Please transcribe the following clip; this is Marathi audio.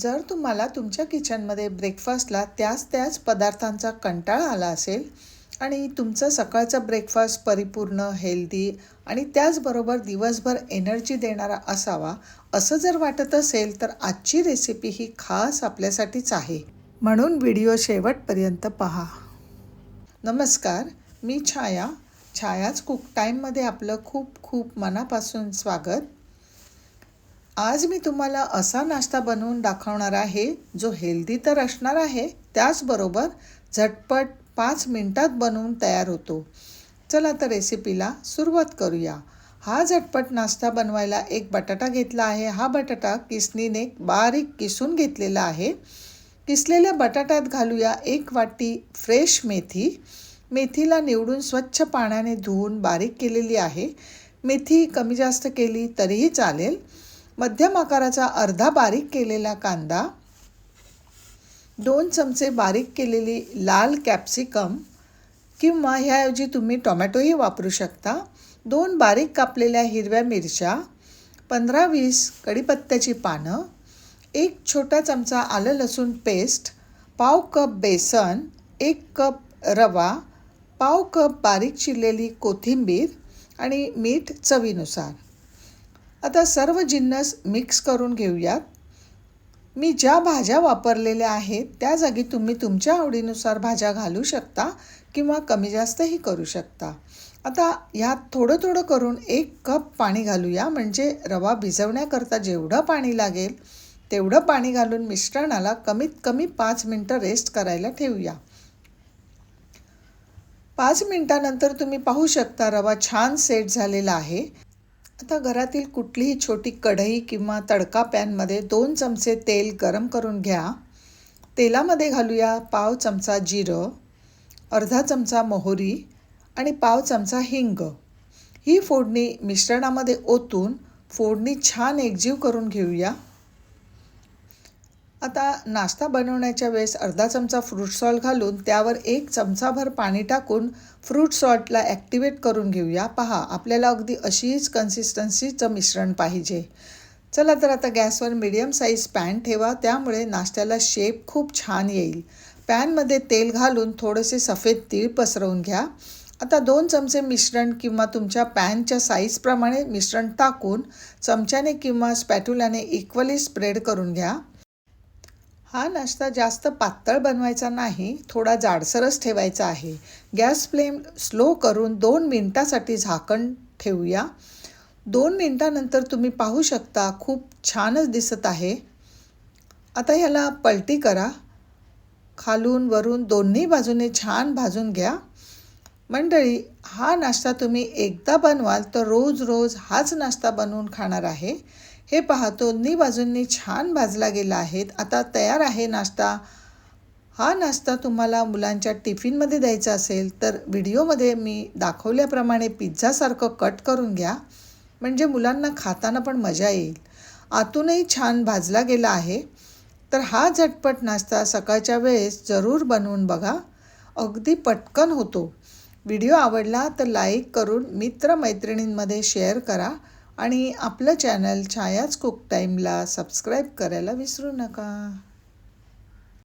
जर तुम्हाला तुमच्या किचनमध्ये ब्रेकफास्टला त्याच त्याच पदार्थांचा कंटाळा आला असेल आणि तुमचं सकाळचं ब्रेकफास्ट परिपूर्ण हेल्दी आणि त्याचबरोबर दिवसभर एनर्जी देणारा असावा असं जर वाटत असेल तर आजची रेसिपी ही खास आपल्यासाठीच आहे. म्हणून व्हिडिओ शेवटपर्यंत पहा. नमस्कार मी छाया. छायाच कुक टाईममध्ये आपलं खूप खूप मनापासून स्वागत. आज मी तुम्हाला असा नाश्ता बनवून दाखवणार आहे जो हेल्दी तर असणार आहे त्याचबरोबर झटपट पाच मिनटात बनवून तयार होतो. चला तर रेसिपीला सुरुवात करूया. हा झटपट नाश्ता बनवायला एक बटाटा घेतला आहे. हा बटाटा किसनीने बारीक किसून घेतलेला आहे. किसलेल्या बटाट्यात घालूया एक वाटी फ्रेश मेथी. मेथीला निवडून स्वच्छ पाण्याने धुवून बारीक केलेली आहे. मेथी कमी जास्त केली तरीही चालेल. मध्यम आकाराचा अर्धा बारीक केलेला कांदा दोन चमचे बारीक केलेली लाल कॅप्सिकम किंवा ह्याऐवजी तुम्ही टोमॅटोही वापरू शकता. दोन बारीक कापलेल्या हिरव्या मिरच्या पंधरा वीस कढीपत्त्याची पानं एक छोटा चमचा आलं लसूण पेस्ट पाव कप बेसन एक कप रवा पाव कप बारीक चिरलेली कोथिंबीर आणि मीठ चवीनुसार. आता सर्व जिन्नस मिक्स करून घेऊयात. मी ज्या भाज्या वापरलेल्या आहेत त्या जागी तुम्ही तुमच्या आवडीनुसार भाज्या घालू शकता किंवा कमी जास्तही करू शकता. आता ह्यात थोडं थोडं करून एक कप पाणी घालूया म्हणजे रवा भिजवण्याकरता जेवढं पाणी लागेल तेवढं पाणी घालून मिश्रणाला कमीत कमी पाच मिनटं रेस्ट करायला ठेवूया. पाच मिनटानंतर तुम्ही पाहू शकता रवा छान सेट झालेला आहे. आता घरातील कुठलीही छोटी कढई किंवा तडका पॅनमध्ये दोन चमचे तेल गरम करून घ्या. तेलामध्ये घालूया पाव चमचा जिरं अर्धा चमचा मोहरी आणि पाव चमचा हिंग. ही फोडणी मिश्रणामध्ये ओतून फोडणी छान एकजीव करून घेऊया. आता नाश्ता बनवण्याच्या वेळेस अर्धा चमचा फ्रूट सॉल्ट घालून त्यावर एक चमचाभर पाणी टाकून फ्रूट सॉल्टला ॲक्टिवेट करून घेऊया. पहा आपल्याला अगदी अशीच कन्सिस्टन्सीचं मिश्रण पाहिजे. चला तर आता गॅसवर मिडियम साईज पॅन ठेवा त्यामुळे नाश्त्याला शेप खूप छान येईल. पॅनमध्ये तेल घालून थोडेसे सफेद तीळ पसरवून घ्या. आता दोन चमचे मिश्रण किंवा तुमच्या पॅनच्या साईजप्रमाणे मिश्रण टाकून चमच्याने किंवा स्पॅटुल्याने इक्वली स्प्रेड करून घ्या. हा नाश्ता जास्त पातळ बनवायचा नाही थोडा जाडसरच ठेवायचा आहे. गॅस फ्लेम स्लो करून दोन मिनटासाठी झाकण ठेवूया. दोन मिनटानंतर तुम्ही पाहू शकता खूप छानच दिसत आहे. आता ह्याला पलटी करा. खालून वरून दोन्ही बाजूने छान भाजून घ्या. मंडळी हा नाश्ता तुम्ही एकदा बनवाल तर रोज रोज हाच नाश्ता बनवून खाणार आहे. हे पहा दोन्ही बाजूंनी छान भाजला गेला आहेत आता तयार आहे नाश्ता. हा नाश्ता तुम्हाला मुलांच्या टिफिनमध्ये द्यायचा असेल तर व्हिडिओमध्ये मी दाखवल्याप्रमाणे पिझ्झासारखं कट करून घ्या. म्हणजे मुलांना खाताना पण मजा येईल. आतूनही छान भाजला गेला आहे. तर हा झटपट नाश्ता सकाळच्या वेळेस जरूर बनवून बघा. अगदी पटकन होतो. व्हिडिओ आवडला तर लाईक करून मित्रमैत्रिणींमध्ये शेअर करा आणि आपलं चॅनल छायाच कुक टाईमला सबस्क्राईब करायला विसरू नका.